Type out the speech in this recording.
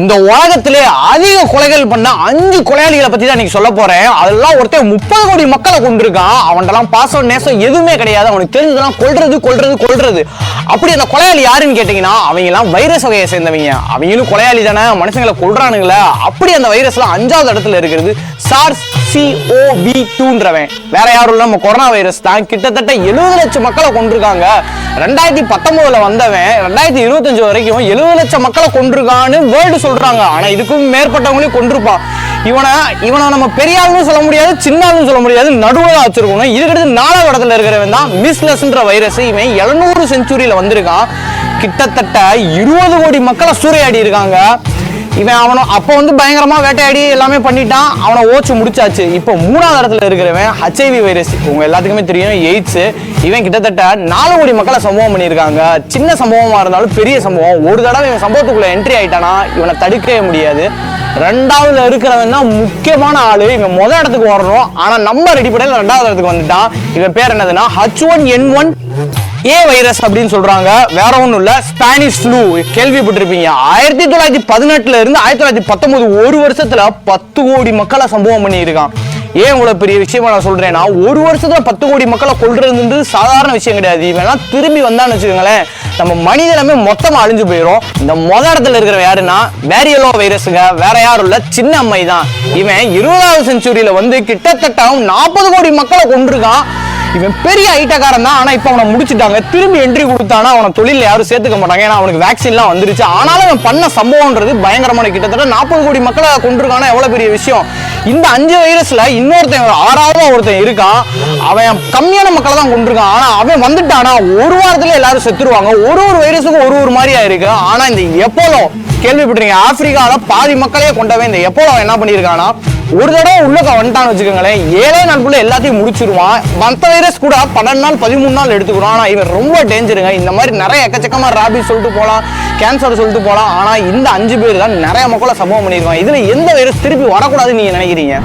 இந்த உலகத்திலே அதிக கொலைகள் பண்ண அஞ்சு கொலையாளிகளை பத்தி தான் இன்னைக்கு சொல்ல போறேன். அதெல்லாம் ஒருத்தன் முப்பது கோடி மக்களை கொண்டிருக்கான் அவன்கிட்டலாம் பாசம் நேசம் எதுவுமே கிடையாது. அவனுக்கு தெரிஞ்சதெல்லாம் கொல்றது கொல்றது கொள்றது அப்படி அந்த கொலையாளி யாருன்னு கேட்டீங்கன்னா அவங்க எல்லாம் வைரஸ் வகையை சேர்ந்தவங்க. அவங்களும் கொலையாளி தானே மனுஷங்களை கொள்றானுங்களே அப்படி அந்த வைரஸ்லாம் அஞ்சாவது இடத்துல இருக்கிறது சார்ஸ் சிஓவி டூன்றவன் வேற யாரும் இல்ல நம்ம கொரோனா வைரஸ் தான். கிட்டத்தட்ட எழுபது லட்சம் மக்களை கொண்டிருக்காங்க ரெண்டாயிரத்தி பத்தொன்பதுல வந்தவன் ரெண்டாயிரத்தி இருபத்தஞ்சு வரைக்கும் எழுபது லட்சம் மக்களை கொண்டிருக்கான்னு வேர்ல்டு சொல்றாங்க. ஆனா இதுக்கும் மேற்பட்டவங்களையும் கொண்டிருப்பான் இவனை இவனை நம்ம பெரிய சொல்ல முடியாது சின்னாலும் சொல்ல முடியாது நடுவில் வச்சிருக்கணும். இதுக்கடுத்து நாலாவது இடத்துல இருக்கிறவன் தான் மிஸ்லெஸ்ன்ற வைரஸ் இவன் எழுநூறு செஞ்சுரியில வந்திருக்கான். கிட்டத்தட்ட இருபது கோடி மக்களை சூறையாடி இருக்காங்க இவன் அவனை அப்போ வந்து பயங்கரமா வேட்டையாடி எல்லாமே பண்ணிட்டான். அவனை ஓச்சு முடிச்சாச்சு. இப்போ மூணாவது இடத்துல இருக்கிறவன் ஹச்ஐவி வைரஸ் உங்க எல்லாத்துக்குமே தெரியும் எய்ட்ஸ் இவன் கிட்டத்தட்ட நாலு கோடி மக்களை சம்பவம் பண்ணியிருக்காங்க. சின்ன சம்பவமா இருந்தாலும் பெரிய சம்பவம். ஒரு தடவை இவன் சம்பவத்துக்குள்ள என்ட்ரி ஆயிட்டானா இவனை தடுக்கவே முடியாது. ரெண்டாவதுல இருக்கிறவன் தான் முக்கியமான ஆளு. இவன் முதல் இடத்துக்கு வரணும். ஆனா நம்ம ரெடி பண்ணல ரெண்டாவது இடத்துக்கு வந்துட்டான். இவன் பேர் என்னதுன்னா H one N one A virus அப்படின்னு சொல்றாங்க. வேற ஒன்றும் இல்லை. ஸ்பானிஷ் ஃப்ளூ கேள்விப்பட்டிருப்பீங்க. ஆயிரத்தி தொள்ளாயிரத்தி பதினெட்டுல இருந்து ஆயிரத்தி தொள்ளாயிரத்தி பத்தொன்பது ஒரு வருஷத்துல பத்து கோடி மக்களை சம்பவம் பண்ணியிருக்கான். ஏன் இவ்வளவு பெரிய விஷயமா நான் சொல்றேன்னா ஒரு வருஷத்துல பத்து கோடி மக்களை கொள்றதுன்றது சாதாரண விஷயம் கிடையாது. இவெல்லாம் திரும்பி வந்தான்னு வச்சுக்கோங்களேன் நம்ம மனிதனமே மொத்தமா அழிஞ்சு போயிடும் இந்த மொத இடத்துல இருக்கிற யாருன்னா வேரியலோ வைரஸுங்க வேற யாரும் இல்ல சின்ன அம்மை தான் இவன் இருபதாவது செஞ்சுரியில வந்து கிட்டத்தட்ட நாற்பது கோடி மக்களை கொண்டிருக்கான் இவன் பெரிய ஐட்டக்காரன் தான் ஆனா இப்ப அவனை முடிச்சிட்டாங்க. திரும்பி என்ட்ரி கொடுத்தானா அவனை தொழில யாரும் சேர்த்துக்க மாட்டாங்க. ஏன்னா அவனுக்கு வேக்சின்லாம் வந்துருச்சு. ஆனாலும் அவன் பண்ண சம்பவம்ன்றது பயங்கரமான கிட்டத்தட்ட நாற்பது கோடி மக்களை கொண்டிருக்கானா எவ்வளவு பெரிய விஷயம். இந்த அஞ்சு வைரஸ்ல இன்னொருத்தன் ஒரு ஆறாவது ஒருத்தன் இருக்கான். அவன் கம்மியான மக்களை தான் கொண்டிருக்கான் ஆனா அவன் வந்துட்டானா ஒரு வாரத்துல எல்லாரும் செத்துருவாங்க. ஒரு ஒரு வைரஸுக்கும் ஒரு ஒரு மாதிரியா இருக்கு ஆனா இந்த எப்போலோ கேள்விப்பட்டிருக்கீங்க ஆப்பிரிக்காவில் பாதி மக்களே கொண்டவன் இந்த எப்போலோ என்ன பண்ணியிருக்கானா ஒரு தடவை உள்ளக்க வந்துட்டான்னு வச்சுக்கோங்களேன். ஏழே நாட்குள்ள எல்லாத்தையும் முடிச்சிருவான். மற்ற வைரஸ் கூட பன்னெண்டு நாள் பதிமூணு நாள் எடுத்துக்கிறோம் ஆனால் இவன் ரொம்ப டேஞ்சருங்க இந்த மாதிரி நிறைய எக்கச்சக்கமா ராபி சொல்லிட்டு போகலாம் கேன்சர் சொல்லிட்டு போகலாம் ஆனால் இந்த அஞ்சு பேர் தான் நிறைய மக்களை சம்பவம் பண்ணிடுவான் இதில் எந்த வைரஸ் திருப்பி வரக்கூடாதுன்னு நீங்கள் நினைக்கிறீங்க?